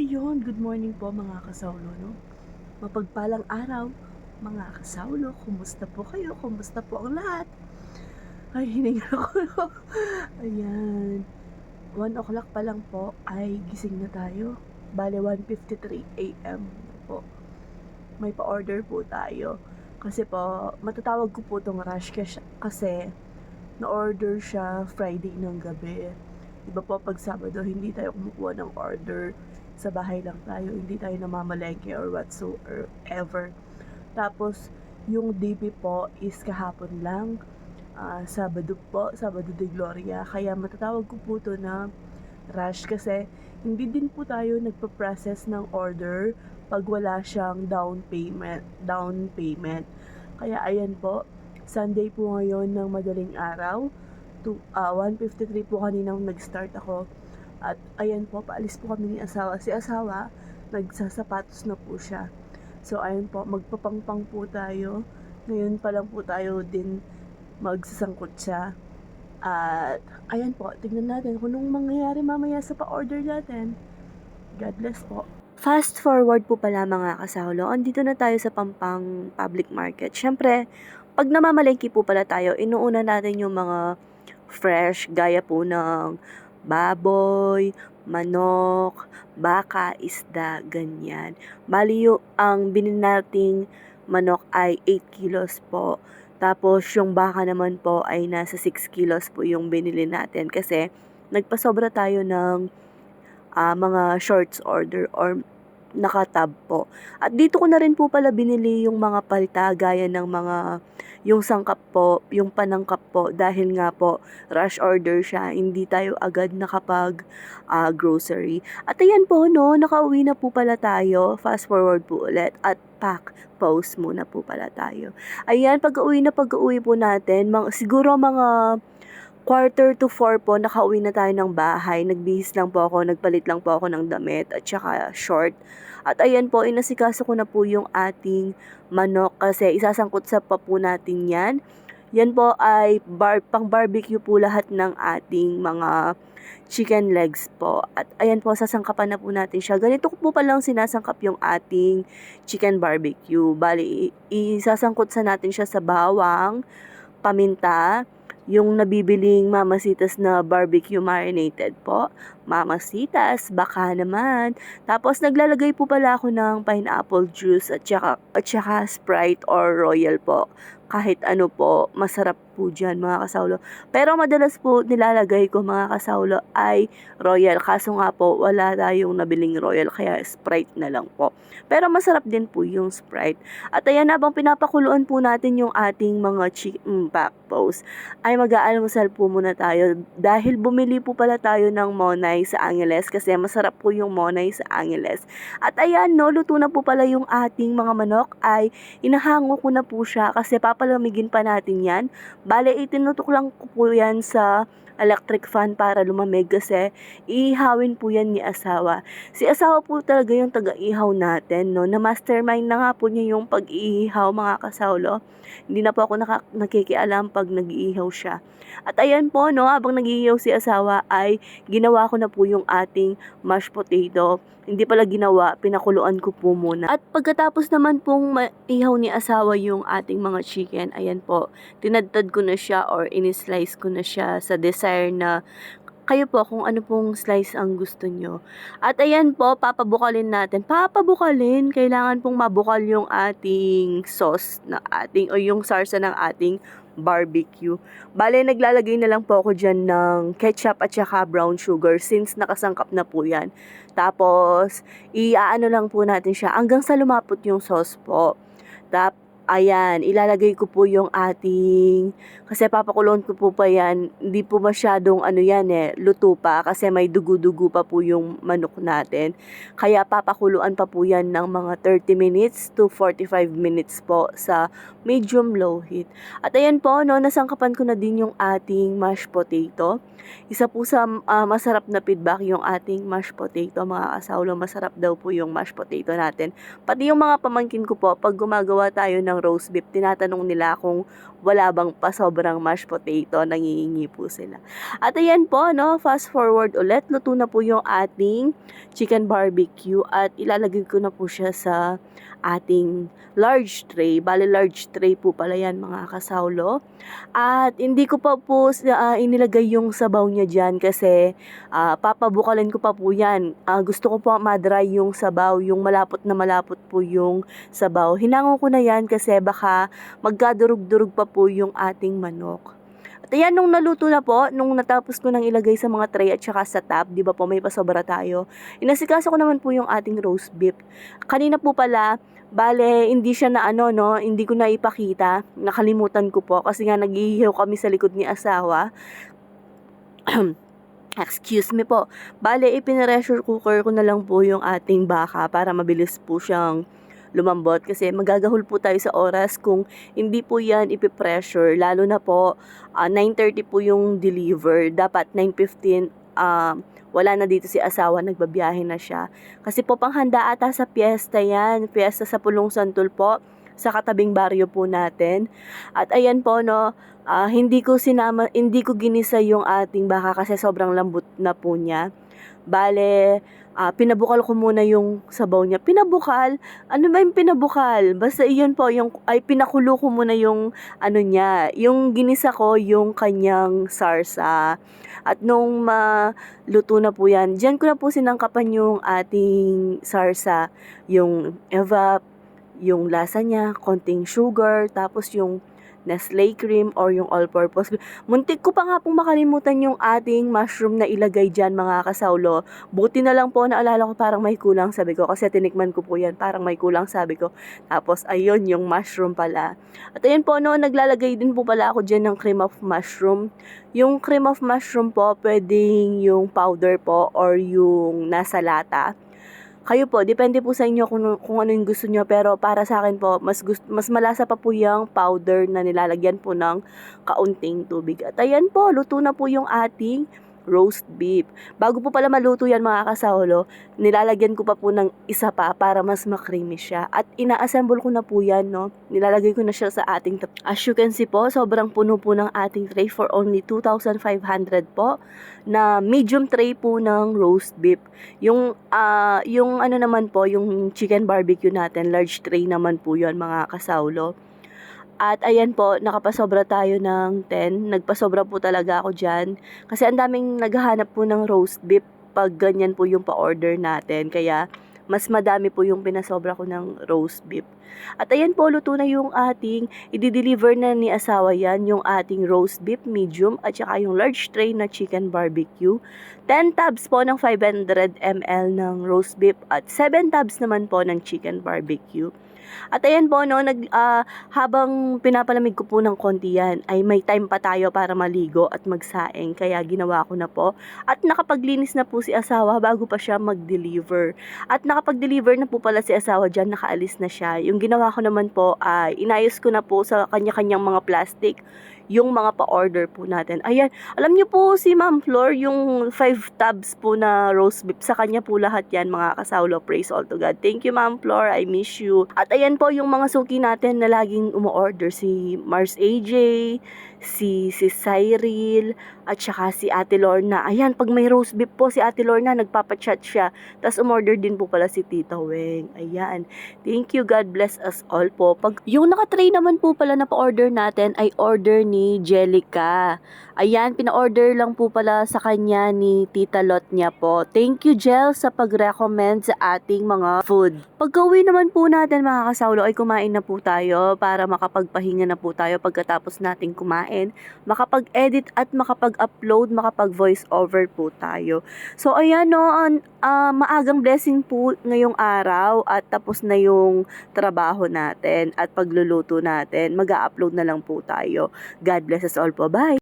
Ayun, good morning po mga kasawlo, no? Mapagpalang araw, mga kasawlo. Kumusta po kayo? Kumusta po ang lahat? Ay, hininga ako, no? Ayan. 1 o'clock pa lang po ay gising na tayo. Bale, 1.53 a.m. po. May pa-order po tayo. Kasi po, matatawag ko po itong rush kasi, kasi na-order siya Friday ng gabi. Iba po pag Sabado, hindi tayo kumukuha ng order. Sa bahay lang tayo, hindi tayo namamalengke or whatsoever. Tapos, yung DP po is kahapon lang. Ah, Sabado po, Sabado de Gloria. Kaya matatawag ko po to na rush kasi hindi din po tayo nagpa-process ng order pag wala siyang down payment. Down payment. Kaya ayan po, Sunday po ngayon ng madaling araw. To, ah 1.53 po kaninang nag-start ako. At ayan po, paalis po kami ni asawa. Si asawa, nagsasapatos na po siya. So ayan po, magpapangpang po tayo. Ngayon pa lang po tayo din magsasangkot siya. At ayan po, tignan natin kung anong mangyayari mamaya sa pa-order natin. God bless po. Fast forward po pala mga kasawlo, andito na tayo sa Pampang Public Market. Siyempre, pag namamalengke po pala tayo, inuuna natin yung mga fresh, gaya po ng baboy, manok, baka, isda, ganyan. Bali ang binili nating manok ay 8 kilos po. Tapos yung baka naman po ay nasa 6 kilos po yung binili natin kasi nagpasobra tayo ng ah, mga shorts order or nakatab po. At dito ko na rin po pala binili yung mga palta gaya ng mga yung sangkap po, yung panangkap po dahil nga po rush order siya, hindi tayo agad nakapag ah, grocery. At ayan po no, nakauwi na po pala tayo. Fast forward po ulit at pack post muna po pala tayo. Ayan, pag-uwi na pag-uwi po natin, mga, siguro mga quarter to four po, nakauwi na tayo ng bahay. Nagbihis lang po ako, nagpalit lang po ako ng damit at saka short. At ayan po, inasikaso ko na po yung ating manok kasi isasangkot sa pa po natin yan. Yan po ay bar, pang barbecue po lahat ng ating mga chicken legs po. At ayan po, sasangkapan na po natin siya. Ganito po palang sinasangkap yung ating chicken barbecue. Bali, isasangkot sa natin siya sa bawang, paminta, yung nabibiling mamasitas na barbecue marinated po. Mamasitas, baka naman. Tapos naglalagay po pala ako ng pineapple juice at saka, at saka Sprite or Royal po. Kahit ano po, masarap po dyan mga kasaulo. Pero madalas po nilalagay ko mga kasaulo ay Royal. Kaso nga po, wala tayong nabiling Royal kaya Sprite na lang po. Pero masarap din po yung Sprite. At ayan habang pinapakuluan po natin yung ating mga chicken pack post, ay mag-aalmusal po muna tayo dahil bumili po pala tayo ng Monay sa Angeles kasi masarap po yung Monay sa Angeles. At ayan no, luto na po pala yung ating mga manok ay inahango ko na po siya kasi papalamigin pa natin yan. Bale, itinutok lang ko po yan sa electric fan para lumamig kasi ihawin po yan ni asawa. Si asawa po talaga yung taga-ihaw natin, no? Na mastermind na nga po niya yung pag-iihaw mga kasawlo. Hindi na po ako naka- nakikialam pag nag-iihaw siya. At ayan po, no, habang nag-iihaw si asawa ay ginawa ko na po yung ating mashed potato. Hindi pala ginawa, pinakuluan ko po muna. At pagkatapos naman pong maihaw ni asawa yung ating mga chicken, ayan po, tinadtad ko na siya or in-slice ko na siya sa desire na kayo po kung ano pong slice ang gusto nyo. At ayan po, papabukalin natin. Papabukalin, kailangan pong mabukal yung ating sauce na ating o yung sarsa ng ating barbecue. Bale, naglalagay na lang po ako dyan ng ketchup at saka brown sugar since nakasangkap na po yan. Tapos, iaano lang po natin siya hanggang sa lumapot yung sauce po. Tap, ayan, ilalagay ko po yung ating, kasi papakulon ko po pa yan, hindi po masyadong ano yan eh, luto pa kasi may dugo-dugo pa po yung manok natin. Kaya papakuluan pa po yan ng mga 30 minutes to 45 minutes po sa medium low heat. At ayan po, no, nasangkapan ko na din yung ating mashed potato. Isa po sa ah, masarap na feedback yung ating mashed potato, mga kasawlo. Masarap daw po yung mashed potato natin. Pati yung mga pamangkin ko po, pag gumagawa tayo ng roast beef, tinatanong nila kung wala bang pa sobrang mashed potato, nangihingi po sila. At ayan po, no, fast forward ulit, luto na po yung ating chicken barbecue at ilalagay ko na po siya sa ating large tray. Bale, large tray po pala yan mga kasaulo. At hindi ko pa po uh, inilagay yung sabaw niya dyan kasi uh, papabukalin ko pa po yan. Uh, gusto ko po madry yung sabaw, yung malapot na malapot po yung sabaw. Hinango ko na yan kasi baka magkadurog-durog pa po yung ating manok. At ayan, nung naluto na po, nung natapos ko nang ilagay sa mga tray at saka sa top, di ba po may pasobra tayo, inasikaso ko naman po yung ating roast beef. Kanina po pala, bale, hindi siya na ano, no, hindi ko na ipakita, nakalimutan ko po, kasi nga naghihiyaw kami sa likod ni asawa. Excuse me po. Bale, ipinressure cooker ko na lang po yung ating baka para mabilis po siyang lumambot kasi magagahol po tayo sa oras kung hindi po yan ipipressure lalo na po uh, 9.30 po yung deliver. Dapat 9.15 uh, wala na dito si asawa nagbabiyahe na siya. Kasi po panghanda ata sa piyesta yan piyesta sa Pulong Santol po sa katabing baryo po natin. At ayan po no uh, hindi ko sinama hindi ko ginisa yung ating baka kasi sobrang lambot na po niya bale uh, pinabukal ko muna yung sabaw niya. Pinabukal? Ano ba yung pinabukal? Basta iyon po, yung, ay pinakulo ko muna yung ano niya. Yung ginisa ko, yung kanyang sarsa. At nung maluto na po yan, dyan ko na po sinangkapan yung ating sarsa. Yung evap, yung lasa niya, konting sugar, tapos yung Nestle cream or yung all-purpose cream. Muntik ko pa nga pong makalimutan yung ating mushroom na ilagay dyan mga kasaulo. Buti na lang po naalala ko parang may kulang sabi ko kasi tinikman ko po yan parang may kulang sabi ko. Tapos ayun yung mushroom pala. At ayun po no naglalagay din po pala ako dyan ng cream of mushroom. Yung cream of mushroom po pwedeng yung powder po or yung nasa lata kayo po, depende po sa inyo kung, kung ano yung gusto nyo. Pero para sa akin po, mas, gust, mas malasa pa po yung powder na nilalagyan po ng kaunting tubig. At ayan po, luto na po yung ating roast beef. Bago po pala maluto yan mga kasaulo, nilalagyan ko pa po ng isa pa para mas makreamy siya. At ina-assemble ko na po yan, no? Nilalagay ko na siya sa ating As you can see po, sobrang puno po ng ating tray for only 2,500 po na medium tray po ng roast beef. Yung, uh, yung ano naman po, yung chicken barbecue natin, large tray naman po yon mga kasaulo. At ayan po, nakapasobra tayo ng 10. Nagpasobra po talaga ako dyan. Kasi ang daming naghahanap po ng roast beef pag ganyan po yung pa-order natin. Kaya mas madami po yung pinasobra ko ng roast beef. At ayan po, luto na yung ating, i-deliver na ni asawa yan, yung ating roast beef medium at saka yung large tray na chicken barbecue. 10 tabs po ng 500 ml ng roast beef at 7 tabs naman po ng chicken barbecue. At ayan po, no, nag, uh, habang pinapalamig ko po ng konti yan, ay may time pa tayo para maligo at magsaing. Kaya ginawa ko na po. At nakapaglinis na po si asawa bago pa siya mag-deliver. At nakapag-deliver na po pala si asawa dyan, nakaalis na siya. Yung ginawa ko naman po ay inayos ko na po sa kanya-kanyang mga plastic yung mga pa-order po natin. Ayan, alam niyo po si Ma'am Flor, yung 5 tabs po na roast beef, sa kanya po lahat yan mga kasaulo. Praise all to God. Thank you Ma'am Flor, I miss you. At ayan po yung mga suki natin na laging umu-order. Si Mars AJ, si, si Cyril, at saka si Ate Lorna. Ayan, pag may roast beef po si Ate Lorna, nagpapachat siya. Tapos umorder din po pala si Tita Weng. Ayan. Thank you, God bless us all po. Pag yung nakatray naman po pala na pa-order natin ay order ni Jellica. Ayan, pina-order lang po pala sa kanya ni Tita Lot niya po. Thank you, Jel, sa pag-recommend sa ating mga food. Pag-uwi naman po natin mga kasaulo ay kumain na po tayo para makapagpahinga na po tayo pagkatapos nating kumain. Makapag-edit at makapag-upload, makapag-voice over po tayo. So, ayan no, uh, maagang blessing po ngayong araw at tapos na yung trabaho natin at pagluluto natin. Mag-upload na lang po tayo. God bless us all po. Bye!